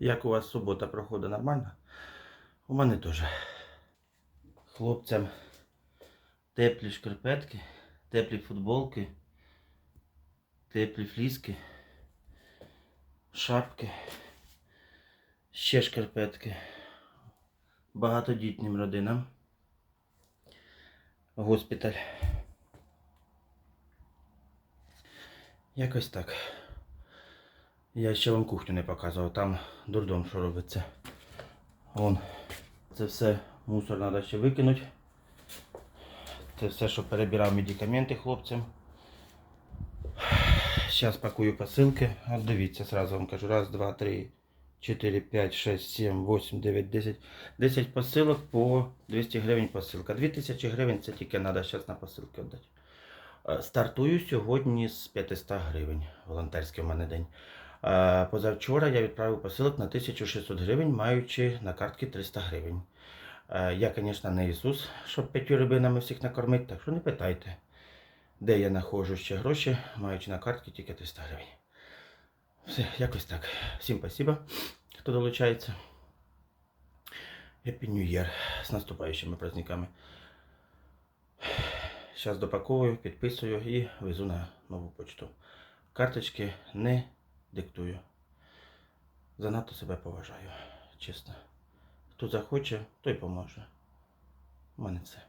Як у вас субота проходить нормально? У мене теж. Хлопцям теплі шкарпетки, теплі футболки, теплі фліски, шапки, ще шкарпетки. Багатодітнім родинам. Госпіталь. Якось так. Я ще вам кухню не показував, там дурдом, що робиться. Вон, це все мусор треба ще викинути. Це все, що перебирав медикаменти хлопцям. Зараз пакую посилки. От дивіться, сразу вам кажу. Раз, два, три, 4, 5, 6, 7, 8, 9, 10. 10 посилок по 200 гривень посилка. 2000 гривень це тільки треба зараз на посилки віддати. Е, Стартую сьогодні з 500 гривень. Волонтерський у мене день. Позавчора я відправив посилок на 1600 гривень, маючи на картки 300 гривень. Я, звісно, не Ісус, щоб п'ятью рибинами всіх накормити, так що не питайте, де я знаходжу ще гроші, маючи на картки тільки 300 гривень. Все, якось так. Всім спасибо, хто долучається. Happy New Year з наступаючими праздниками. Зараз допаковую, підписую і везу на нову почту. Карточки не диктую. Занадто себе поважаю, чесно. Хто захоче, той поможе. У мене це.